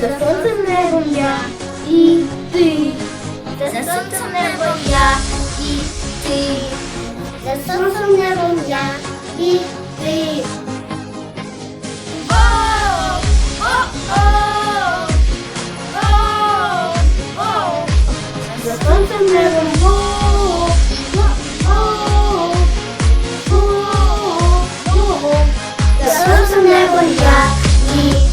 За сонцем небом я і ти, за сонцем небом я і ти, за сонцем небом я і ти. За сонцем небом За сонцем небом я і ти.